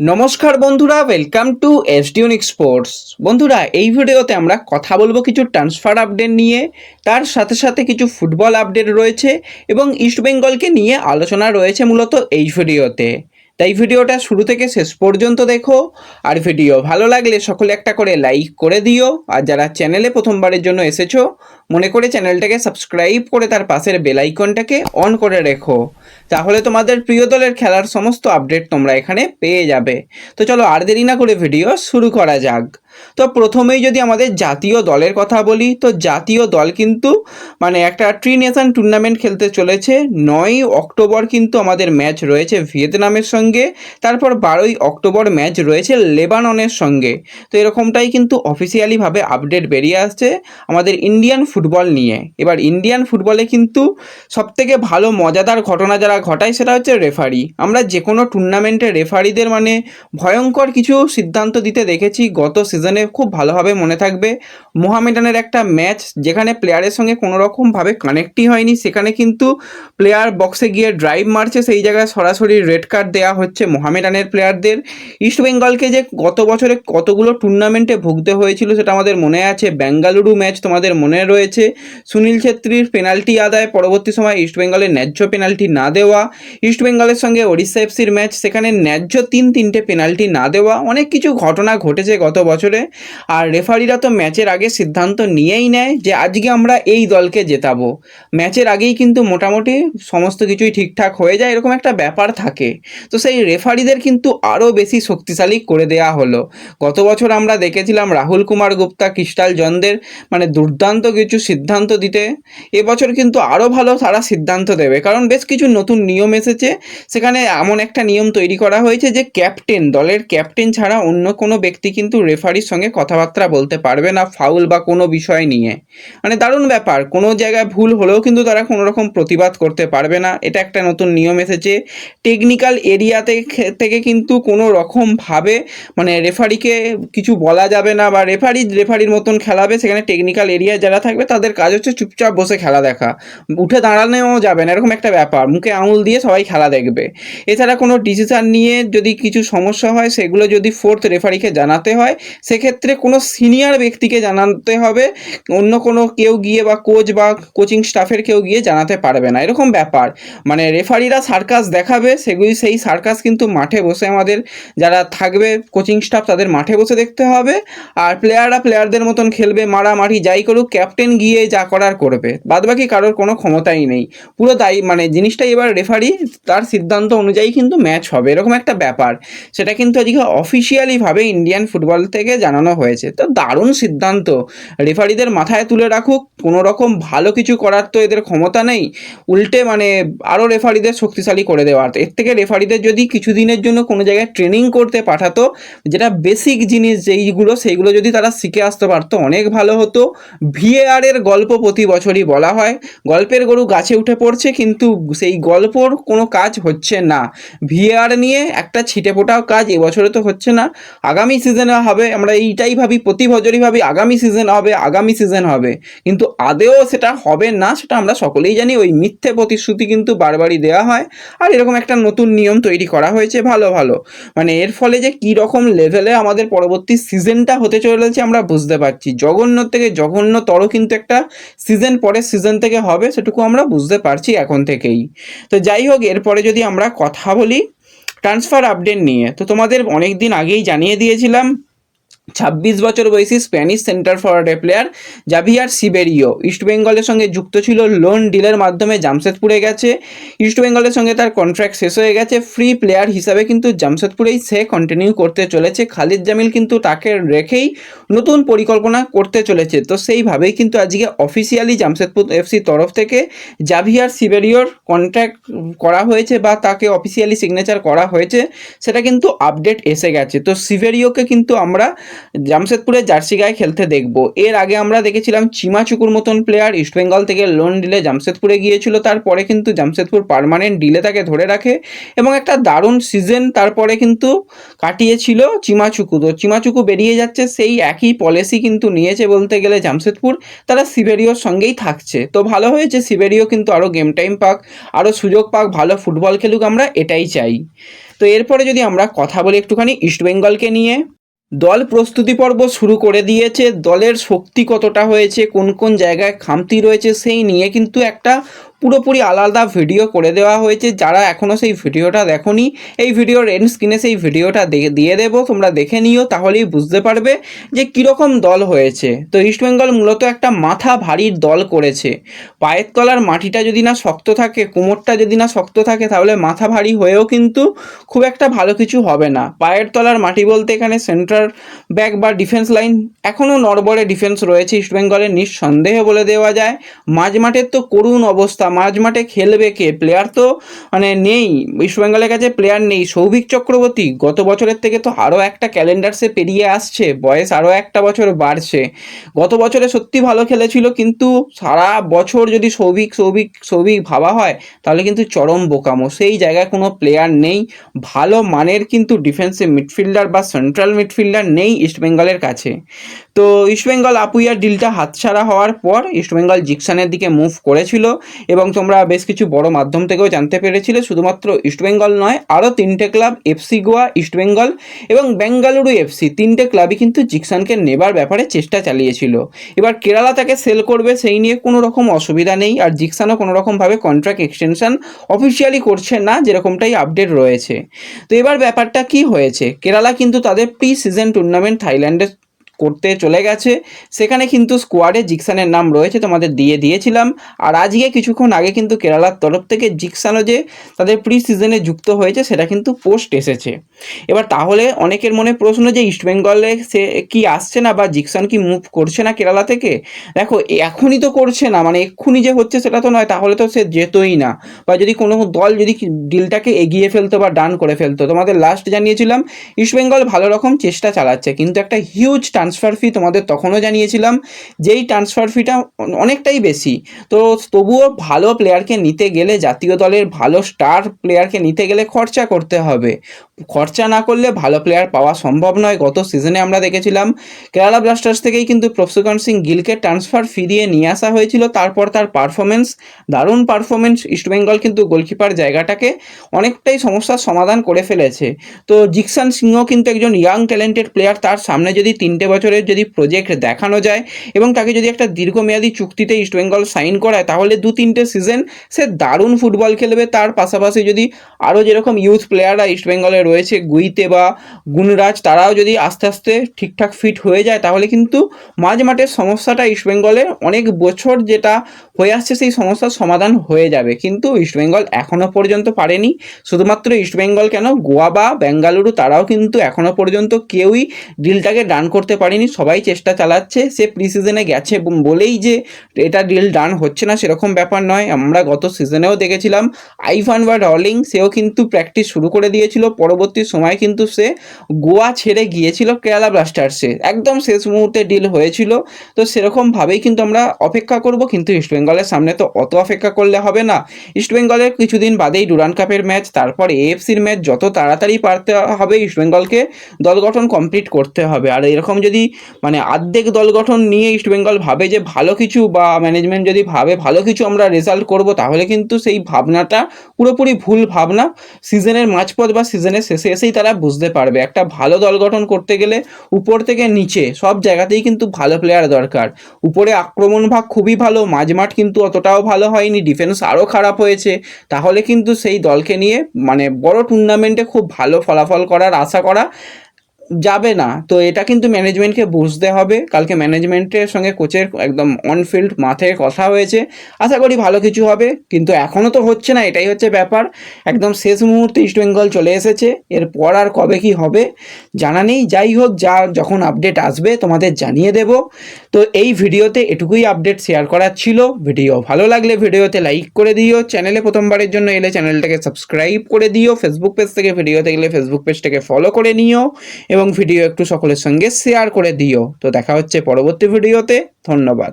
নমস্কার বন্ধুরা welcome to এস ডিউনিক স্পোর্টস বন্ধুরা, এই ভিডিওতে আমরা কথা বলব কিছু ট্রান্সফার আপডেট নিয়ে, তার সাথে সাথে কিছু ফুটবল আপডেট রয়েছে এবং ইস্টবেঙ্গলকে নিয়ে আলোচনা রয়েছে মূলত এই ভিডিওতে। তাই ভিডিওটা শুরু থেকে শেষ পর্যন্ত দেখো। আর ভিডিও ভালো লাগলে সকলে একটা করে লাইক করে দিও। আর যারা চ্যানেলে প্রথমবারের জন্য এসেছ, মনে করে চ্যানেলটাকে সাবস্ক্রাইব করে তার পাশের বেল আইকনটাকে অন করে রেখো। তাহলে তোমাদের প্রিয় দলের খেলার সমস্ত আপডেট তোমরা এখানে পেয়ে যাবে। তো চলো আর দেরি না করে ভিডিও শুরু করা যাক। তো প্রথমেই যদি আমাদের জাতীয় দলের কথা বলি, তো জাতীয় দল কিন্তু মানে একটা ট্রি নেশন টুর্নামেন্ট খেলতে চলেছে। নয়ই অক্টোবর কিন্তু আমাদের ম্যাচ রয়েছে ভিয়েতনামের সঙ্গে, তারপর বারোই অক্টোবর ম্যাচ রয়েছে লেবাননের সঙ্গে। তো এরকমটাই কিন্তু অফিসিয়ালিভাবে আপডেট বেরিয়ে আসছে আমাদের ইন্ডিয়ান ফুটবল নিয়ে। এবার ইন্ডিয়ান ফুটবলে কিন্তু সবথেকে ভালো মজাদার ঘটনা যারা ঘটায় সেটা হচ্ছে রেফারি আমরা যে কোনো টুর্নামেন্টে রেফারিদের মানে ভয়ঙ্কর কিছু সিদ্ধান্ত দিতে দেখেছি গত সিজনে খুব ভালোভাবে মনে থাকবে। মোহামেডানের একটা ম্যাচ যেখানে প্লেয়ারের সঙ্গে কোনো রকমভাবে কানেক্টই হয়নি, সেখানে কিন্তু প্লেয়ার বক্সে গিয়ে ড্রাইভ মারছে, সেই জায়গায় সরাসরি রেড কার্ড দেওয়া হচ্ছে মোহামেডানের প্লেয়ারদের ইস্টবেঙ্গলকে যে গত বছরে কতগুলো টুর্নামেন্টে ভুগতে হয়েছিল সেটা আমাদের মনে আছে বেঙ্গালুরু ম্যাচ তোমাদের মনে রয়েছে। সুনীল ছেত্রীর পেনাল্টি আদায়, পরবর্তী সময় ইস্টবেঙ্গলের ন্যায্য পেনাল্টি না দেওয়া। ইস্টবেঙ্গলের সঙ্গে ওড়িশা এফসির ম্যাচ সেখানে ন্যায্য তিন তিনটে পেনাল্টি না দেওয়া। অনেক কিছু ঘটনা ঘটেছে গত বছরে। আর রেফারিরা তো ম্যাচের আগে সিদ্ধান্ত নিয়েই নেয় যে আজকে আমরা এই দলকে জেতাবো। ম্যাচের আগেই কিন্তু মোটামুটি সমস্ত কিছুই ঠিকঠাক হয়ে যায়, এরকম একটা ব্যাপার থাকে। তো সেই রেফারিদের কিন্তু আরও বেশি শক্তিশালী করে দেয়া হলো। গত বছর আমরা দেখেছিলাম রাহুল কুমার গুপ্তা, ক্রিস্টাল জনদের মানে দুর্দান্ত কিছু সিদ্ধান্ত দিতে। এবছর কিন্তু আরও ভালো তারা সিদ্ধান্ত দেবে। কারণ বেশ কিছু নতুন নিয়ম এসেছে। সেখানে এমন একটা নিয়ম তৈরি করা হয়েছে যে ক্যাপ্টেন, দলের ক্যাপ্টেন ছাড়া অন্য কোনো ব্যক্তি কিন্তু রেফারির সঙ্গে কথাবার্তা বলতে পারবে না ফাউল বা কোনো বিষয় নিয়ে। মানে দারুণ ব্যাপার, কোনো জায়গায় ভুল হলেও কিন্তু তারা কোনো রকম প্রতিবাদ করতে পারবে না। এটা একটা নতুন নিয়ম এসেছে। টেকনিক্যাল এরিয়াতে থেকে কিন্তু কোনো রকমভাবে মানে রেফারিকে কিছু বলা যাবে না বা রেফারি রেফারির মতন খেলাবে। সেখানে টেকনিক্যাল এরিয়া যারা থাকবে তাদের কাজ হচ্ছে চুপচাপ বসে খেলা দেখা। উঠে দাঁড়ানোও যাবে না, এরকম একটা ব্যাপার। মুখে আঙুল দিয়ে সবাই খেলা দেখবে। এছাড়া কোনো ডিসিশন নিয়ে যদি কিছু সমস্যা হয়, সেগুলো যদি ফোর্থ রেফারিকে জানাতে হয় সেক্ষেত্রে কোনো সিনিয়র ব্যক্তিকে জানাতে হবে, অন্য কোনো কেউ গিয়ে বা কোচ বা কোচিং স্টাফের কেউ গিয়ে জানাতে পারবে না। এরকম ব্যাপার। মানে রেফারিরা সার্কাস দেখাবে, সেগুলি সেই সার্কাস কিন্তু মাঠে বসে আমাদের যারা থাকবে কোচিং স্টাফ তাদের মাঠে বসে দেখতে হবে। আর প্লেয়াররা প্লেয়ারদের মতন খেলবে, মারামারি যাই করুক ক্যাপ্টেন গিয়ে যা করার করবে। বাদবাকি কারোর কোনো ক্ষমতাই নেই। পুরো দায়ী মানে জিনিসটাই এবার রেফারি তার সিদ্ধান্ত অনুযায়ী কিন্তু ম্যাচ হবে। এরকম একটা ব্যাপার। সেটা কিন্তু আজকে অফিসিয়ালিভাবে ইন্ডিয়ান ফুটবল থেকে জানানো হয়েছে। তো দারুণ সিদ্ধান্ত। রেফারিদের মাথায় তুলে রাখুক কোনো রকম ভালো কিছু করার তো এদের ক্ষমতা নেই। উল্টে মানে আরও রেফারিদের শক্তিশালী করে দেওয়ার এর থেকে রেফারিদের যদি কিছু দিনের জন্য কোনো জায়গায় ট্রেনিং করতে পাঠাতো, যেটা বেসিক জিনিস যেইগুলো, সেইগুলো যদি তারা শিখে আসতে পারতো, অনেক ভালো হতো। ভিএআর এর গল্প প্রতি বছরই বলা হয়। গল্পের গরু গাছে উঠে পড়ছে, কিন্তু সেই গল্পর কোনো কাজ হচ্ছে না। ভিএআর নিয়ে একটা ছিটে কাজ এবছরে তো হচ্ছে না। আগামী সিজনে হবে, আমরা এইটাই ভাবি, প্রতি বছরই ভাবি আগামী সিজন হবে, আগামী সিজন হবে। কিন্তু আদেও সেটা হবে না, সেটা আমরা সকলেই জানি। ওই মিথ্যে প্রতিশ্রুতি কিন্তু বারবারই দেওয়া হয়। আর এরকম একটা নতুন নিয়ম তৈরি করা হয়েছে, ভালো ভালো। মানে এর ফলে যে কী রকম লেভেলে আমাদের পরবর্তী সিজনটা হতে চলেছে আমরা বুঝতে পারছি। জঘন্য থেকে জঘন্যতর কিন্তু একটা সিজন পরের সিজন থেকে হবে, সেটুকু আমরা বুঝতে পারছি এখন থেকেই। তো যাই হোক, এরপরে যদি আমরা কথা বলি ট্রান্সফার আপডেট নিয়ে। তো তোমাদের অনেক দিন আগেই জানিয়ে দিয়েছিলাম ছাব্বিশ বছর বয়সী স্প্যানিশ সেন্টার ফরওয়ার্ডের প্লেয়ার জাভিয়ার সিবেরিও। ইস্টবেঙ্গলের সঙ্গে যুক্ত ছিল লোন ডিলের মাধ্যমে জামশেদপুরে গেছে। ইস্টবেঙ্গলের সঙ্গে তার কন্ট্রাক্ট শেষ হয়ে গেছে। ফ্রি প্লেয়ার হিসাবে কিন্তু জামশেদপুরেই সে কন্টিনিউ করতে চলেছে। খালিদ জামিল কিন্তু তাকে রেখেই নতুন পরিকল্পনা করতে চলেছে। তো সেইভাবেই কিন্তু আজকে অফিসিয়ালি জামশেদপুর এফসির তরফ থেকে জাভিয়ার সিবেরিওর কন্ট্রাক্ট করা হয়েছে বা তাকে অফিসিয়ালি সিগনেচার করা হয়েছে, সেটা কিন্তু আপডেট এসে গেছে। তো সিবেরিওকে কিন্তু আমরা জামশেদপুরের জার্সি গায়ে খেলতে দেখব। এর আগে আমরা দেখেছিলাম চিমাচুকুর মতন প্লেয়ার ইস্টবেঙ্গল থেকে লোন ডিলে জামশেদপুরে গিয়েছিল, তারপরে কিন্তু জামশেদপুর পার্মানেন্ট ডিলে তাকে ধরে রাখে এবং একটা দারুণ সিজন তারপরে কিন্তু কাটিয়েছিল চিমাচুকু তো চিমাচুকু বেরিয়ে যাচ্ছে, সেই একই পলিসি কিন্তু নিয়েছে বলতে গেলে জামশেদপুর, তারা সিবেরিওর সঙ্গেই থাকছে। তো ভালো হয়েছে সিবেরিও কিন্তু আরও গেম টাইম পাক আরও সুযোগ পাক, ভালো ফুটবল খেলুক, আমরা এটাই চাই। তো এরপরে যদি আমরা কথা বলি একটুখানি ইস্টবেঙ্গলকে নিয়ে দল প্রস্তুতি পর্ব শুরু করে দিয়েছে। দলের শক্তি কতটা হয়েছে? কোন কোন জায়গায় খামতি রয়েছে? সেই নিয়ে কিন্তু একটা পুরোপুরি আলাদা ভিডিও করে দেওয়া হয়েছে। যারা এখনও সেই ভিডিওটা দেখোনি, এই ভিডিওর এন্ড স্ক্রিনে সেই ভিডিওটা দিয়ে দেবো, তোমরা দেখে নিও, তাহলেই বুঝতে পারবে যে কীরকম দল হয়েছে। তো ইস্টবেঙ্গল মূলত একটা মাথা ভারীর দল করেছে। পায়ের তলার মাটিটা যদি না শক্ত থাকে, কোমরটা যদি না শক্ত থাকে, তাহলে মাথা ভারী হয়েও কিন্তু খুব একটা ভালো কিছু হবে না। পায়ের তলার মাটি বলতে এখানে সেন্টার ব্যাক বা ডিফেন্স লাইন এখনও নড়বড়ে ডিফেন্স রয়েছে। ইস্টবেঙ্গলের নিঃসন্দেহে বলে দেওয়া যায়। মাঝ মাঠের তো করুণ অবস্থা। মাঝ মাঠে খেলবে কে? প্লেয়ার তো মানে নেই। ইস্টবেঙ্গলের কাছে প্লেয়ার নেই। সৌভিক চক্রবর্তী, গত বছরের থেকে তো আরও একটা ক্যালেন্ডার সে পেরিয়ে আসছে। বয়স আরও একটা বছর বাড়ছে। গত বছরে সত্যি ভালো খেলেছিল, কিন্তু সারা বছর যদি সৌভিক সৌভিক সৌভিক ভাবা হয়, তাহলে কিন্তু চরম বোকামো। সেই জায়গায় কোনো প্লেয়ার নেই। ভালো মানের কিন্তু ডিফেন্সিভ মিডফিল্ডার বা সেন্ট্রাল মিডফিল্ডার নেই ইস্টবেঙ্গলের কাছে। তো ইস্টবেঙ্গল আপুইয়ার ডিলটা হাতছাড়া হওয়ার পর ইস্টবেঙ্গল জিকসানের দিকে মুভ করেছিল। এবং তোমরা বেশ কিছু বড় মাধ্যম থেকেও জানতে পেরেছিলে, শুধুমাত্র ইস্টবেঙ্গল নয়, আরও তিনটে ক্লাব এফসি গোয়া ইস্টবেঙ্গল এবং বেঙ্গালুরু এফসি তিনটে ক্লাবই কিন্তু জিকসানকে নেবার ব্যাপারে চেষ্টা চালিয়েছিল। এবার কেরালা তাকে সেল করবে, সেই নিয়ে কোনো রকম অসুবিধা নেই, আর জিকসানও কোনো রকমভাবে কন্ট্রাক্ট এক্সটেনশন অফিসিয়ালি করছে না, যেরকমটাই আপডেট রয়েছে। তো এবার ব্যাপারটা কি হয়েছে? কেরালা কিন্তু তাদের প্রি সিজন টুর্নামেন্ট থাইল্যান্ডে করতে চলে গেছে। সেখানে কিন্তু স্কোয়াডে জিকসানের নাম রয়েছে, তোমাদের দিয়ে দিয়েছিলাম। আর আজকে কিছুক্ষণ আগে কিন্তু কেরালার তরফ থেকে জিকসানও যে তাদের প্রি সিজনে যুক্ত হয়েছে, সেটা কিন্তু পোস্ট এসেছে। এবার তাহলে অনেকের মনে প্রশ্ন যে ইস্টবেঙ্গলে সে কি আসছে না বা জিকসান কি মুভ করছে না কেরালা থেকে? দেখো এখনই তো করছে না মানে এক্ষুনি যে হচ্ছে সেটা তো নয়, তাহলে তো সে যেতই না। বা যদি কোনো দল যদি ডিলটাকে এগিয়ে ফেলতো বা ডান করে ফেলতো, তোমাদের লাস্ট জানিয়েছিলাম ইস্টবেঙ্গল ভালো রকম চেষ্টা চালাচ্ছে, কিন্তু একটা হিউজ ট্রান্সফার ফি তোমাদের তখনও জানিয়েছিলাম, যেই ট্রান্সফার ফিটা অনেকটাই বেশি। তো তবুও ভালো প্লেয়ারকে নিতে গেলে, জাতীয় দলের ভালো স্টার প্লেয়ারকে নিতে গেলে খরচা করতে হবে। খরচা না করলে ভালো প্লেয়ার পাওয়া সম্ভব নয়। গত সিজনে আমরা দেখেছিলাম কেরালা ব্লাস্টার্স থেকেই কিন্তু প্রফসুকান সিং গিলকে ট্রান্সফার ফিরিয়ে নিয়ে আসা হয়েছিল। তারপর তার পারফরমেন্স দারুণ পারফরমেন্স ইস্টবেঙ্গল কিন্তু গোলকিপার জায়গাটাকে অনেকটাই সমস্যার সমাধান করে ফেলেছে। তো জিকসান সিংহ কিন্তু একজন ইয়াং ট্যালেন্টেড প্লেয়ার তার সামনে যদি তিনটে বছরের যদি প্রজেক্ট দেখানো যায় এবং তাকে যদি একটা দীর্ঘমেয়াদী চুক্তিতে ইস্টবেঙ্গল সাইন করায়, তাহলে দু তিনটে সিজন সে দারুণ ফুটবল খেলবে। তার পাশাপাশি যদি আরও যেরকম ইউথ প্লেয়াররা ইস্টবেঙ্গলে রয়েছে গুইতে বা গুণরাজ তারাও যদি আস্তে আস্তে ঠিকঠাক ফিট হয়ে যায়, তাহলে কিন্তু মাঝ মাঠের সমস্যাটা ইস্টবেঙ্গলের অনেক বছর যেটা হয়ে আসছে সেই সমস্যার সমাধান হয়ে যাবে। কিন্তু ইস্টবেঙ্গল এখনও পর্যন্ত পারেনি। শুধুমাত্র ইস্টবেঙ্গল কেন? গোয়া বা বেঙ্গালুরু তারাও কিন্তু এখনও পর্যন্ত কেউই ডিলটাকে ডান করতে পারেনি। সবাই চেষ্টা চালাচ্ছে। সে প্রি সিজনে গেছে বলেই যে এটা ডিল ডান হচ্ছে না, সেরকম ব্যাপার নয়। আমরা গত সিজনেও দেখেছিলাম আইফান বা রলিং সেও কিন্তু প্র্যাকটিস শুরু করে দিয়েছিল। পরবর্তী সময় কিন্তু সে গোয়া ছেড়ে গিয়েছিল কেরালা ব্লাস্টার্সে একদম শেষ মুহূর্তে ডিল হয়েছিল। তো সেরকমভাবেই কিন্তু আমরা অপেক্ষা করব, কিন্তু ইস্টবেঙ্গলের সামনে তো অত অপেক্ষা করলে হবে না। ইস্টবেঙ্গলের কিছুদিন বাদেই ডুরান কাপের ম্যাচ তারপর এএফসির ম্যাচ যত তাড়াতাড়ি পারতে হবে ইস্টবেঙ্গলকে দল গঠন কমপ্লিট করতে হবে। আর এরকম যদি মানে আর্ধেক দল গঠন নিয়ে ইস্টবেঙ্গল ভাবে যে ভালো কিছু বা ম্যানেজমেন্ট যদি ভাবে ভালো কিছু আমরা রেজাল্ট করব, তাহলে কিন্তু সেই ভাবনাটা পুরোপুরি ভুল ভাবনা। সিজনের মাঝপথ বা সিজনের শেষে এসেই তারা বুঝতে পারবে। একটা ভালো দল গঠন করতে গেলে উপর থেকে নিচে সব জায়গাতেই কিন্তু ভালো প্লেয়ার দরকার। উপরে আক্রমণ ভাগ খুবই ভালো, মাঝমাঠ কিন্তু অতটাও ভালো হয়নি ডিফেন্স আরও খারাপ হয়েছে। তাহলে কিন্তু সেই দলকে নিয়ে মানে বড় টুর্নামেন্টে খুব ভালো ফলাফল করার আশা করা যাবে না। তো এটা কিন্তু ম্যানেজমেন্টকে বুঝতে হবে। কালকে ম্যানেজমেন্টের সঙ্গে কোচের একদম অনফিল্ড মাঠে কথা হয়েছে। আশা করি ভালো কিছু হবে। কিন্তু এখনও তো হচ্ছে না, এটাই হচ্ছে ব্যাপার। একদম শেষ মুহূর্তে ইস্টবেঙ্গল চলে এসেছে। এরপর আর কবে কি হবে জানা নেই। যাই হোক, যা যখন আপডেট আসবে তোমাদের জানিয়ে দেব। তো এই ভিডিওতে এটুকুই আপডেট শেয়ার করার ছিল। ভিডিও ভালো লাগলে ভিডিওতে লাইক করে দিও। চ্যানেলে প্রথমবারের জন্য এলে চ্যানেলটাকে সাবস্ক্রাইব করে দিও। ফেসবুক পেজ থেকে ভিডিও দেখলে ফেসবুক পেজটাকে ফলো করে নিও। এবং ভিডিও একটু সকলের সঙ্গে শেয়ার করে দিও। তো দেখা হচ্ছে পরবর্তী ভিডিওতে ধন্যবাদ।